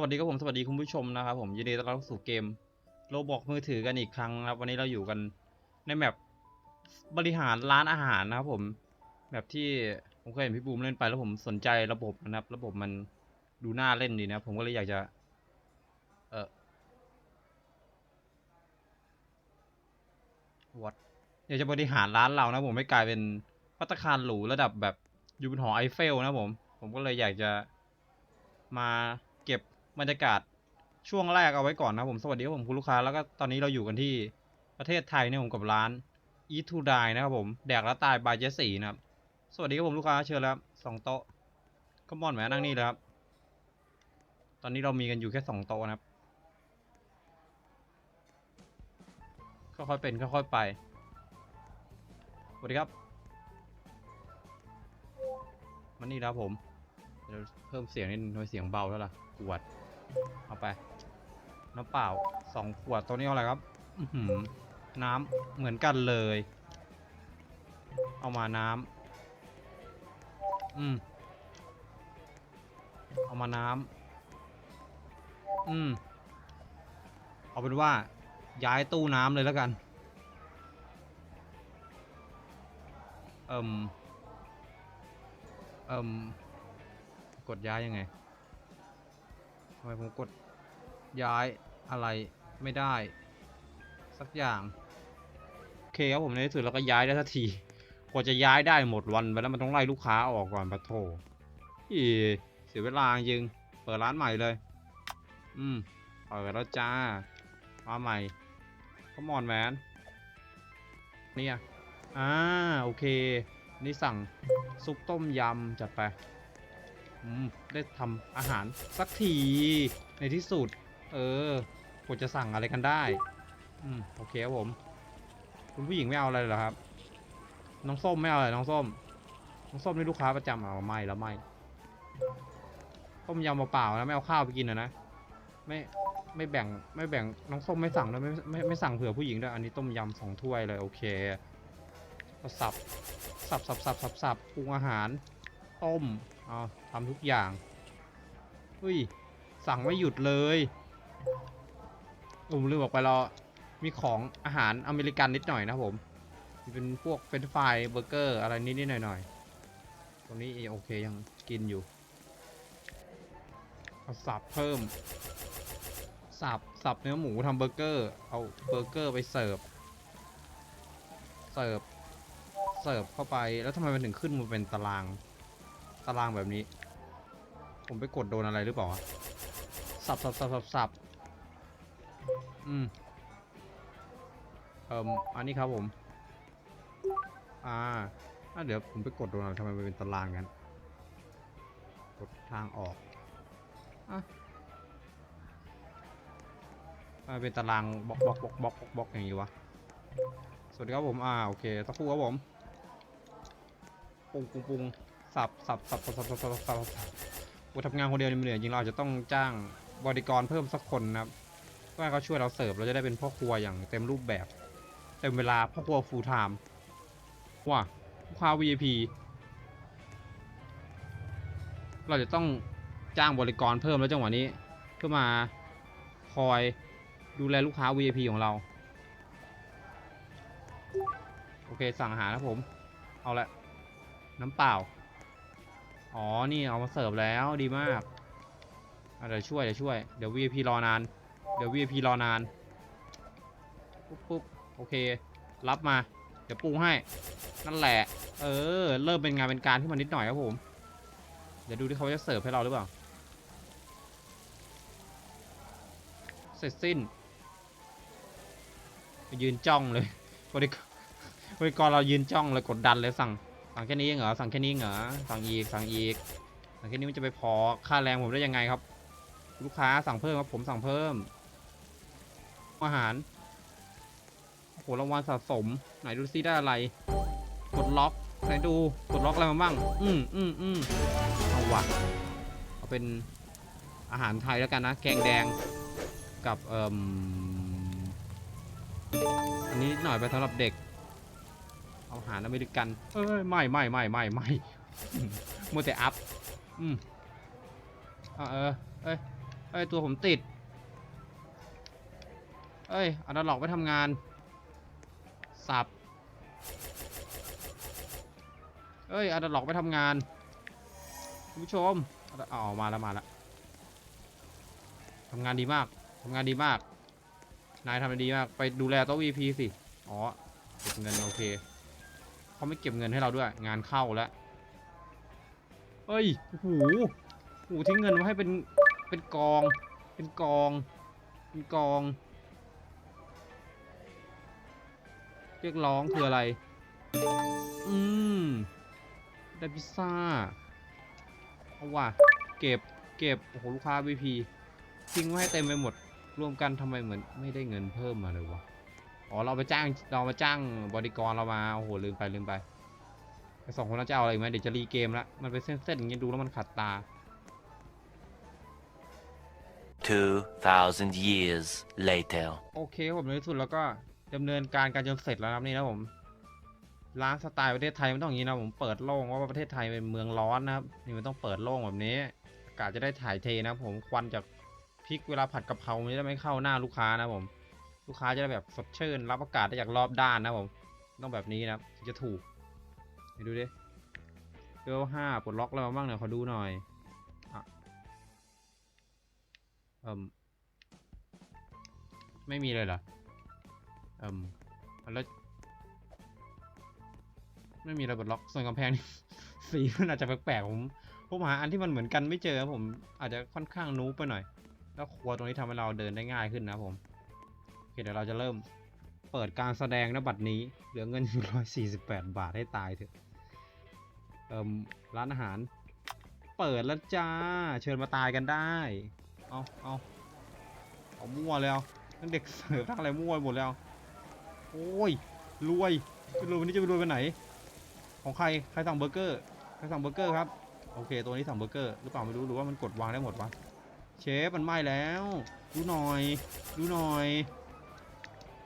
วัสดีครับผมสวัสดีคุณผู้ชมนะครับผมยินดีต้อนรับสู่เกมโลบอกมือถือกันอีกครั้งนะครับ วันนี้เราอยู่กันในแมปบริหารร้านอาหารนะครับผมแบบที่ผมเคยเห็นพี่บูมเล่นไปแล้วผมสนใจระบบนะครับ ระบบมันดูน่าเล่นดีนะผมก็เลยอยากจะ เออวัดอยากจะบริหารร้านเรานะผมไม่กลายเป็นพัตตาคารหรูระดับแบบอยู่บนหอไอเฟลนะผม ผมก็เลยอยากจะมา บรรยากาศช่วงแรกเอาไว้ก่อนนะผมสวัสดีครับผมคุณลูกค้าแล้วก็ตอนนี้เราอยู่กันที่ประเทศไทยเนี่ยผมกับร้าน Eat to Die นะครับผมแดกแล้วตายบายเจสี่นะครับสวัสดีครับผมลูกค้าเชิญแล้วสองโต๊ะก็มอนแหมนั่งนี่เลยครับตอนนี้เรามีกันอยู่แค่สองโต๊ะนะครับค่อยๆเป็นค่อยๆไปสวัสดีครับมานี่แล้วผมเดี๋ยวเพิ่มเสียงนิดหนึงทำไมเสียงเบาแล้วล่ะขวด เอาไป น้ำเปล่าสองขวดตัวนี้เอาอะไรครับหือน้ำเหมือนกันเลย เอามาน้ำอืมเอามาน้ำอืมเอาเป็นว่า ย้ายตู้น้ำเลยแล้วกัน เอิ่มเอิ่มกดย้ายยังไง ทำไมผมกดย้ายอะไรไม่ได้ สักอย่าง โอเคครับผมในที่สุดเราก็ย้ายได้สักทีกว่าจะย้ายได้หมดวันไปแล้วมันต้องไล่ลูกค้าออกก่อนปะโถอีเสียเวลาจริง เปิดร้านใหม่เลย อืมเปิดแล้วจ้ามาใหม่ขมอนแมนเนี่ยอ่าโอเค นี่สั่งซุปต้มยำจัดไป ได้ทำอาหารสักทีในที่สุด เออควรจะสั่งอะไรกันได้อืมโอเคครับผม คุณผู้หญิงไม่เอาอะไรเหรอครับ น้องส้มไม่เอาอะไรน้องส้ม น้องส้มนี่ลูกค้าประจำเอาไม่แล้วไม่ต้มยำเปล่าๆนะไม่เอาข้าวไปกินนะนะไม่ไม่แบ่งไม่แบ่งน้องส้มไม่สั่งด้วยไม่ไม่ไม่สั่งเผื่อผู้หญิงด้วยอันนี้ต้มยำสองถ้วยเลยโอเคสับสับสับสับสับสับปรุงอาหารต้ม เอาทำทุกอย่างเฮ้ย สั่งไม่หยุดเลยผมลืมบอกไปเรามีของอาหารอเมริกันนิดหน่อยนะผมมีเป็นพวกเฟรนฟรายเบอร์เกอร์อะไรนิดนิดหน่อยหน่อยๆ ตรงนี้โอเคยังกินอยู่เอาสับเพิ่ม สับสับเนื้อหมูทำเบอร์เกอร์ เอาเบอร์เกอร์ไปเสิร์ฟ เสิร์ฟ เสิร์ฟเข้าไป แล้วทำไมมันถึงขึ้นมาเป็นตาราง ตารางแบบนี้ ผมไปกดโดนอะไรหรือเปล่าสับสับสับสับสับอืมเอ่มอันนี้ครับผม อ่าอะเดี๋ยวผมไปกดโดนอะไรทำไมมันเป็นตารางกันกดทางออกอะทำไมเป็นตารางบล็อกบล็อกบล็อกบล็อกบล็อกอย่างนี้วะ สวัสดีครับผม อ่า โอเคสักครู่ครับผม ปุงปุงปุง สับสับสับสับสับสับสับสับสับกูทำงานคนเดียวมันเหนื่อยจริงเราอาจจะต้องจ้างบริกรเพิ่มสักคนนะครับเพื่อให้เขาช่วยเราเสิร์ฟเราจะได้เป็นพ่อครัวอย่างเต็มรูปแบบเต็มเวลาพ่อครัว full time ว่าลูกค้า VIP เราจะต้องจ้างบริกรเพิ่มแล้วจังหวะนี้เพื่อมาคอยดูแลลูกค้า VIP ของเรา โอเคสั่งอาหารนะผม เอาละน้ำเปล่า อ๋อ นี่เอามาเสิร์ฟแล้วดีมากเดี๋ยวช่วยเดี๋ยวช่วย เดี๋ยว VIP รอนาน เดี๋ยว VIP รอนาน ปุ๊บปุ๊บโอเค รับมา เดี๋ยวปรุงให้ นั่นแหละ เออ เริ่มเป็นงานเป็นการที่มันนิดหน่อยครับผม เดี๋ยวดูที่เขาจะเสิร์ฟให้เราหรือเปล่า เสร็จสิ้นไปยืนจ้องเลยบริกรบริกรเรายืนจ้องเลยกดดันเลยสั่ง สั่งแค่นี้เองเหรอสั่งแค่นี้เองเหรอสั่งอีกสั่งอีกสั่งแค่นี้มันจะไปพอค่าแรงผมได้ยังไงครับ ลูกค้าสั่งเพิ่มครับผมสั่งเพิ่ม อาหารโอ้โหรางวัลสะสม ไหนดูซิได้อะไรกดล็อกไหนดูกดล็อกอะไรมาบ้าง อืมอืมอืมเอาวะเอาเป็นอาหารไทยแล้วกันนะ แกงแดงกับเอ่มอันนี้หน่อยไปสำหรับเด็ก เอาหารอเมริกัน เอ้ยไม่ไม่ไม่ไม่ไม่มัวแต่อัพ อืมอะเออเอ้ยเอ้ย ตัวผมติด เอ้ยอันนั้นหลอกไปทำงาน สับ เอ้ยอันนั้นหลอกไปทำงาน คุณผู้ชมอาเอมาแล้วมาแล้วทำงานดีมากทำงานดีมาก นายทำได้ดีมาก ไปดูแลโต๊ะ VP สิ อ๋อเก็บเงินโอเค เขาไม่เก็บเงินให้เราด้วย งานเข้าแล้วเอ้ยโอ้โหโอ้โหทิ้งเงินไว้ให้เป็นเป็นกอง เป็นกอง เป็นกอง เรียกร้องคืออะไร อืมได้พิซซ่าเอาว่ะเก็บเก็บโอ้โหลูกค้า VP ทิ้งไว้ให้เต็มไปหมด รวมกันทำไมเหมือนไม่ได้เงินเพิ่มมาเลยวะ อ๋อเราไปจ้างเรามาจ้างบริกรเรามาโอ้โหลืมไปลืมไปไอสองคนนั้นจะเอาอะไรอีกไหมเดี๋ยวจะรีเกมละมันเป็นเส้นๆอย่างนี้ดูแล้วมันขัดตา 2,000 years later. โอเคผมในที่สุดแล้วก็ดำเนินการการจนเสร็จแล้วนะครับนี่นะผมร้านสไตล์ประเทศไทยมันต้องอย่างนี้นะผมเปิดโล่งเพราะว่าประเทศไทยเป็นเมืองร้อนนะครับนี่มันต้องเปิดโล่งแบบนี้อากาศจะได้ถ่ายเทนะครับผมควันจากพริกเวลาผัดกะเพรามันจะได้ไม่เข้าหน้าลูกค้านะครับผม ลูกค้าจะได้แบบสดชื่น รับอากาศได้จากรอบด้านนะผม ต้องแบบนี้นะครับถึงจะถูกไปดูดิเวลห้าปลดล็อกอะไรมาบ้างเนี่ยขอดูหน่อยอะเอิ่มไม่มีเลยเหรอเอิ่มแล้วไม่มีระเบิดล็อกส่วนกำแพงนี่สีมันอาจจะแปลกๆผมผมหาอันที่มันเหมือนกันไม่เจอครับผมอาจจะค่อนข้างนูบไปหน่อย แล้วครัวตรงนี้ทำให้เราเดินได้ง่ายขึ้นนะครับผม เคเดี๋ยวเราจะเริ่มเปิดการแสดงนบัตรนี้ เหลือเงินอยู่ร้อยสี่สิบแปดบาทให้ตายเถอะเอ่มร้านอาหาร เปิดแล้วจ้า เชิญมาตายกันได้ เอาเอาเอามั่วแล้วทั้งเด็กเสิร์ฟทั้งอะไรมั่วหมดแล้ว โอ้ยรวยจะรวยวันนี้จะไปรวยไปไหน ของใครใครสั่งเบอร์เกอร์ใครสั่งเบอร์เกอร์ครับโอเค ตัวนี้สั่งเบอร์เกอร์หรือเปล่าไม่รู้หรือว่ามันกดวางได้หมดวะเชฟมันไหม้แล้ว ดูหน่อย ดูหน่อย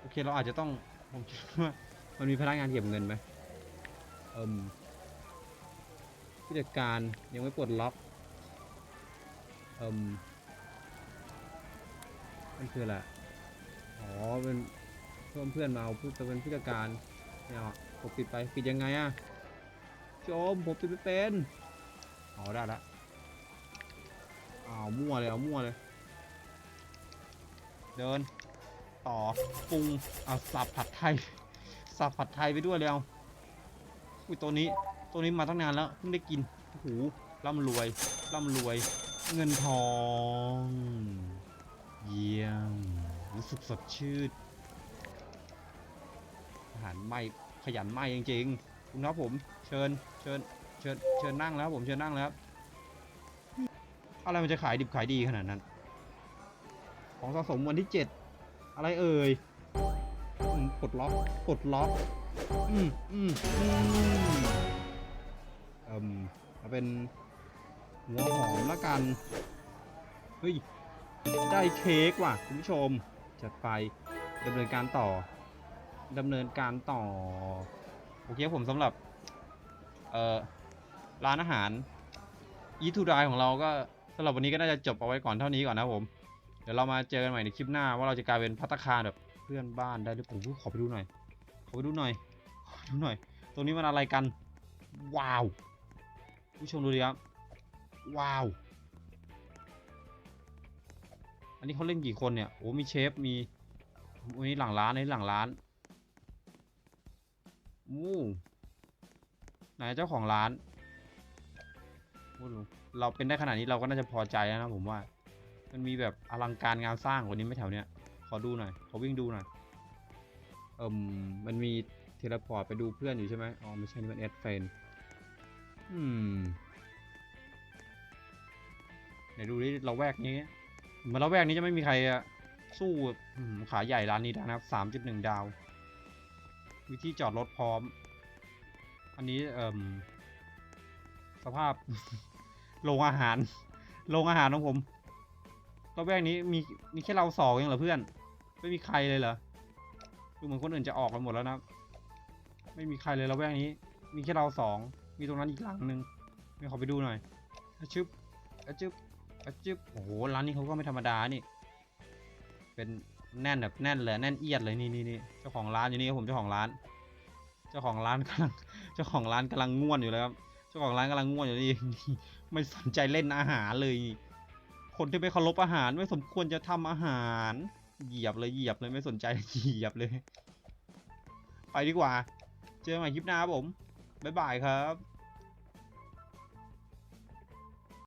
โอเคเราอาจจะต้องผมคิดว่ามันมีพนักงานเก็บเงินไหมเอิมผู้จัดการยังไม่ปลดล็อกเอิมมันคืออะไรอ๋อเป็นเพื่อนเพื่อนมาเอาผู้จะเป็นผู้จัดการเนี่ยผมปิดไปปิดยังไงอะชมผมปิดไม่เป็นอ๋อได้ละอ้าวมั่วเลยเอามั่วเลย เดิน ต่อปรุงเอาสับผัดไทยสับผัดไทยไปด้วยเลยเอาอุ้ยตัวนี้ตัวนี้มาตั้งนานแล้วเพิ่งได้กินโอ้โหร่ำรวยร่ำรวย เงินทอง เยี่ยมรู้สึกสดชื่นอาหารไหมขยันไหมจริงๆคุณครับผมเชิญเชิญเชิญเชิญนั่งแล้วผมเชิญนั่งแล้วอะไรมันจะขายดิบขายดีขนาดนั้น ของสะสมวันที่เจ็ด อะไรเอ่ยอืมปลดล็อกปลดล็อก อืมอืมอืมเอ่มเอาเป็นหัวหอมละกัน เฮ้ย ได้เค้กว่ะ คุณผู้ชม จัดไปดำเนินการต่อดำเนินการต่อ โอเคผมสำหรับ เอ่อ ร้านอาหารอีทูดายของเราก็สำหรับวันนี้ก็น่าจะจบเอาไว้ก่อนเท่านี้ก่อนนะผม ดี๋ยวเรามาเจอกันใหม่ในคลิปหน้าว่าเราจะกลายเป็นพัตตคารแบบเพื่อนบ้านได้หรือเปล่าขอไปดูหน่อย ขอไปดูหน่อย ขอดูหน่อย ตรงนี้มันอะไรกัน ว้าว ผู้ชมดูดิครับ ว้าว อันนี้เขาเล่นกี่คนเนี่ย โอ้ มีเชฟ มีอันนี้หลังร้านอันนี้หลังร้านอู้ไหนเจ้าของร้าน เราเป็นได้ขนาดนี้เราก็น่าจะพอใจแล้วนะผมว่า มันมีแบบอลังการงานสร้างกว่านี้ไหมแถวเนี้ย ขอดูหน่อย ขอวิ่งดูหน่อย เอ่มมันมีเทเลพอร์ตไปดูเพื่อนอยู่ใช่ไหมอ๋อ ไม่ใช่นี่มันแอดเฟนอืมไหนดูดิเราแวกนี้มันเราแวกนี้จะไม่มีใครอะสู้ขาใหญ่ร้านนี้ได้นะครับสามจุดหนึ่งดาว วิธีจอดรถพร้อม อันนี้เอ่มสภาพ โรงอาหาร โรงอาหารของผม ราแวกนี้มีมีแค่เราสองเองเหรอเพื่อน ไม่มีใครเลยเหรอดูเหมือนคนอื่นจะออกกันหมดแล้วนะ ไม่มีใครเลยเราแวกนี้ มีแค่เราสอง มีตรงนั้นอีกหลังหนึ่งไม่ขอไปดูหน่อยอะชึบอะชึบออะจึ๊บโอ้โหร้านนี้เขาก็ไม่ธรรมดานี่ เป็นแน่นแบบแน่นเลยแน่นเอียดเลยนี่นี่นี่เจ้าของร้านอยู่นี่ครับผมเจ้าของร้าน เจ้าของร้านกำลังเจ้าของร้านกำลังง่วนอยู่เลยครับเจ้าของร้านกำลังง่วนอยู่นี่ไม่สนใจเล่นอาหารเลย คนที่ไม่เคารพอาหารไม่สมควรจะทำอาหาร เหยียบเลยเหยียบเลยไม่สนใจเหยียบเลย ไปดีกว่า เจอกันใหม่คลิปหน้าครับผม บ๊ายบายครับ